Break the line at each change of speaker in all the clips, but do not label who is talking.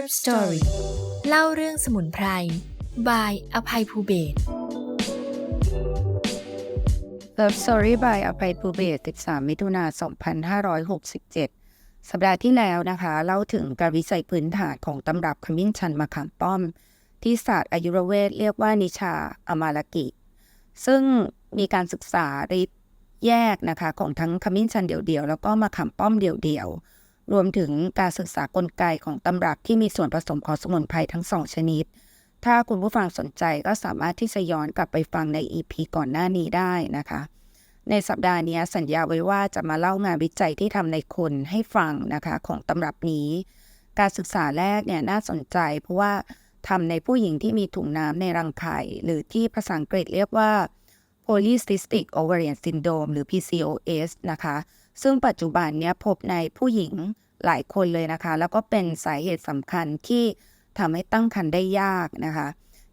Herb Story เล่าเรื่องสมุนไพรบายอภัยภูเบศร
Love Story by อภัยภูเบศ13 มิถุนา2567 สัปดาห์ที่แล้วนะคะ เล่าถึงการวิจัยพื้นฐานของตำรับขมิ้นชันมะขามป้อม ที่ศาสตร์อายุรเวทเรียกว่านิชาอมาลกิ ซึ่งมีการศึกษาฤทธิ์แยกนะคะ ของทั้งขมิ้นชันเดี่ยวๆ แล้วก็มะขามป้อมเดี่ยวๆ รวมถึงการศึกษากลไกของตำรับที่มีส่วนผสมของสมุนไพรทั้งสองชนิด ถ้าคุณผู้ฟังสนใจก็สามารถที่จะย้อนกลับไปฟังใน EP ก่อนหน้านี้ได้นะคะ ในสัปดาห์นี้สัญญาไว้ว่าจะมาเล่างานวิจัยที่ทำในคนให้ฟังนะคะของตำรับนี้ การศึกษาแรกเนี่ยน่าสนใจ เพราะว่าทำในผู้หญิงที่มีถุงน้ำในรังไข่หรือที่ภาษาอังกฤษเรียกว่า polycystic ovarian syndrome หรือ PCOS นะคะ ซึ่งปัจจุบันเนี้ยพบในผู้หญิงหลายคนเลยนะคะ แล้วก็เป็นสาเหตุสำคัญที่ทำให้ตั้งครรภ์ได้ยากนะคะ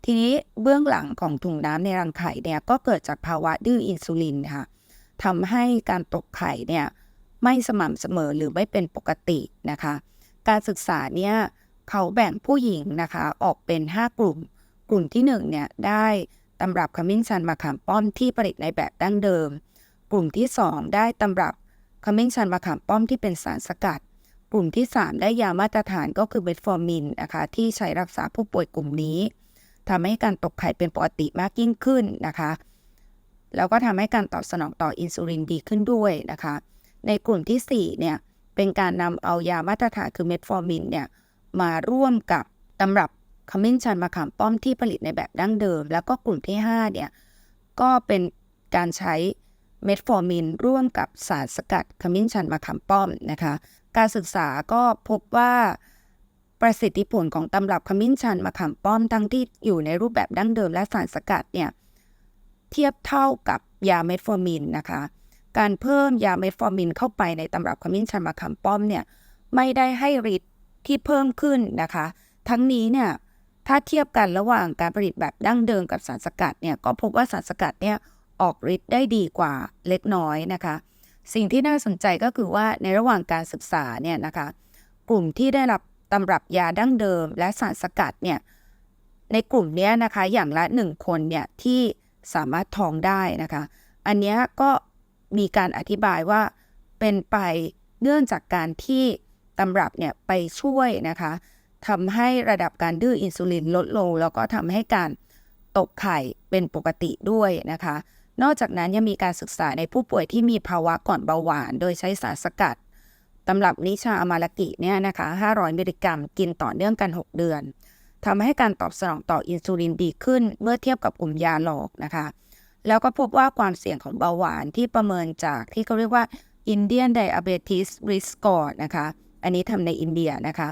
ทีนี้เบื้องหลังของถุงน้ำในรังไข่เนี่ยก็เกิดจากภาวะดื้ออินซูลินค่ะทำให้การตกไข่เนี่ยไม่สม่ำเสมอหรือไม่เป็นปกตินะคะ การศึกษาเนี่ยเขาแบ่งผู้หญิงนะคะออกเป็น 5 กลุ่ม กลุ่มที่1เนี่ยได้ตำรับขมิ้นชันมะขามป้อมที่ผลิตในแบบดั้งเดิม กลุ่มที่ 2 ได้ตำรับ ขมิ้นชันมะขามป้อมที่เป็นสารสกัด กลุ่มที่ 3 ได้ยามาตรฐานก็คือเบทฟอร์มินนะคะที่ใช้รักษาผู้ป่วยกลุ่มนี้ทำให้การตกไข่เป็นปกติมากยิ่งขึ้นนะคะ แล้วก็ทำให้การตอบสนองต่ออินซูลินดีขึ้นด้วยนะคะ ในกลุ่มที่4เนี่ยเป็นการนำเอายามาตรฐานคือเมทฟอร์มินเนี่ยมาร่วมกับตำรับขมิ้นชันมะขามป้อมที่ผลิตในแบบดั้งเดิม แล้วก็กลุ่มที่5เนี่ยก็เป็นการใช้ เมทฟอร์มินร่วมกับสารสกัดขมิ้นชันมะขามป้อมนะคะ การศึกษาก็พบว่าประสิทธิผลของตำรับขมิ้นชันมะขามป้อมทั้งที่อยู่ในรูปแบบดั้งเดิมและสารสกัดเนี่ยเทียบเท่ากับยาเมทฟอร์มินนะคะ การเพิ่มยาเมทฟอร์มินเข้าไปในตำรับขมิ้นชันมะขามป้อมเนี่ยไม่ได้ให้ฤทธิ์ที่เพิ่มขึ้นนะคะ ทั้งนี้เนี่ยถ้าเทียบกันระหว่างการผลิตแบบดั้งเดิมกับสารสกัดเนี่ยก็พบว่าสารสกัดเนี่ย ออกฤทธิ์ได้ดีกว่าเล็กน้อยนะคะ สิ่งที่น่าสนใจก็คือว่าในระหว่างการศึกษาเนี่ยนะคะ กลุ่มที่ได้รับตำรับยาดั้งเดิม และสารสกัดเนี่ยในกลุ่มนี้นะคะอย่างละหนึ่งคนเนี่ยที่สามารถท้องได้นะคะ อันนี้ก็มีการอธิบายว่าเป็นไปเนื่องจากการที่ตำรับเนี่ยไปช่วยนะคะทำให้ระดับการดื้ออินซูลินลดลง แล้วก็ทำให้การตกไข่เป็นปกติด้วยนะคะ นอกจากนั้นยังมีการศึกษาในผู้ป่วยที่มีภาวะก่อนเบาหวาน โดยใช้สารสกัดตำรับนิชาอมาลกิเนี่ยนะคะ 500 มิลลิกรัม กินต่อเนื่องกัน 6 เดือนทำให้การตอบสนองต่ออินซูลินดีขึ้นเมื่อเทียบกับกลุ่มยาหลอกนะคะ แล้วก็พบว่าความเสี่ยงของเบาหวานที่ประเมินจากที่เขาเรียกว่า Indian Diabetes Risk Score นะคะ อันนี้ทำในอินเดียนะคะ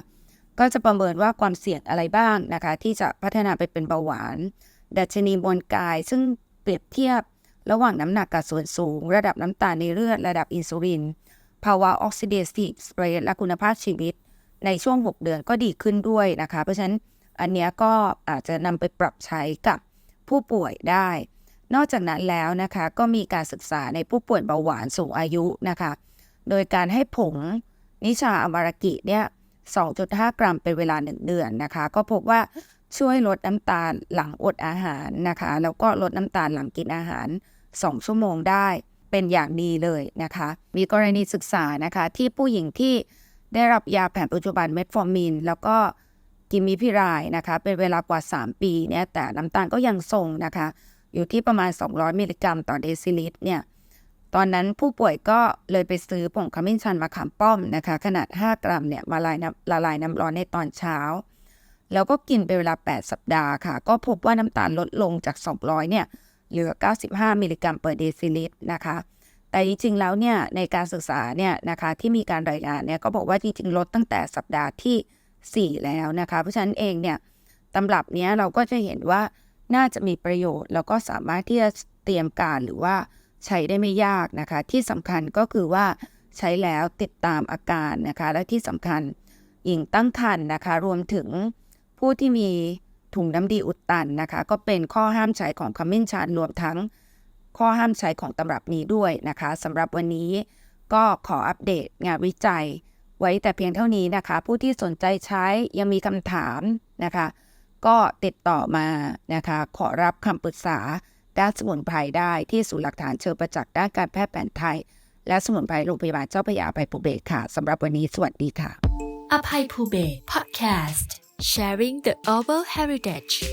ก็จะประเมินว่าความเสี่ยงอะไรบ้างนะคะ ที่จะพัฒนาไปเป็นเบาหวาน ดัชนีมวลกายซึ่งเปรียบเทียบ ระหว่างน้ำหนักกับส่วนสูง ระดับน้ำตาลในเลือดระดับอินซูลิน ภาวะออกซิเดทีฟสเปรดและคุณภาพชีวิต ในช่วง 6 เดือนก็ดีขึ้นด้วยนะคะ เพราะฉะนั้นอันนี้ก็อาจจะนำไปปรับใช้กับผู้ป่วยได้ นอกจากนั้นแล้วนะคะก็มีการศึกษาในผู้ป่วยเบาหวานสูงอายุนะคะ โดยการให้ผงนิชาอมารากิเนี่ย 2.5 กรัมเป็นเวลา 1 เดือนนะคะ ก็พบว่าช่วยลดน้ำตาลหลังอดอาหารนะคะ แล้วก็ลดน้ำตาลหลังกินอาหาร 2 ชั่วโมงได้เป็นอย่างดีเลยนะคะ มีกรณีศึกษานะคะ ที่ผู้หญิงที่ได้รับยาแผนปัจจุบันเมทฟอร์มิน แล้วก็กิมีพิรายนะคะ เป็นเวลากว่า 3 ปีเนี่ยแต่น้ำตาลก็ยังทรงนะคะ อยู่ที่ประมาณ 200 มิลลิกรัมต่อเดซิลิตรเนี่ยตอนนั้นผู้ป่วยก็เลยไปซื้อผงขมิ้นชันมะขามป้อมนะคะ ขนาด 5 กรัมเนี่ยมาลายน้ำละลายน้ำร้อนในตอนเช้า แล้วก็กินเป็นเวลา 8 สัปดาห์ค่ะ ก็พบว่าน้ำตาลลดลงจาก 200เนี่ย เหลือ 95 มิลลิกรัมเปอร์เดซิลิตรนะคะ แต่จริงๆแล้วเนี่ยในการศึกษาเนี่ยนะคะที่มีการรายงานเนี่ยก็บอกว่าจริงๆลดตั้งแต่สัปดาห์ที่ 4 แล้วนะคะ เพราะฉะนั้นเองเนี่ยตำรับเนี้ยเราก็จะเห็นว่าน่าจะมีประโยชน์ แล้วก็สามารถที่จะเตรียมการหรือว่าใช้ได้ไม่ยากนะคะ ที่สำคัญก็คือว่าใช้แล้วติดตามอาการนะคะ และที่สำคัญหญิงตั้งครรภ์นะคะ รวมถึงผู้ที่มี ถุงน้ำดีอุดตันนะคะ ก็เป็นข้อห้ามใช้ของขมิ้นชันรวมทั้งข้อห้ามใช้ของตำรับนี้ด้วยนะคะสำหรับวันนี้ก็ขออัปเดตงานวิจัย ไว้แต่เพียงเท่านี้นะคะ ผู้ที่สนใจใช้ยังมีคำถามนะคะ ก็ติดต่อมานะคะ ขอรับคำปรึกษาด้านสมุนไพรได้ที่ศูนย์หลักฐานเชิงประจักษ์ด้านการแพทย์แผนไทย และสมุนไพรโรงพยาบาลเจ้าพระยาอภัยภูเบศค่ะสำหรับวันนี้สวัสดีค่ะ
อภัยภูเบศ Podcast Sharing the Oval Heritage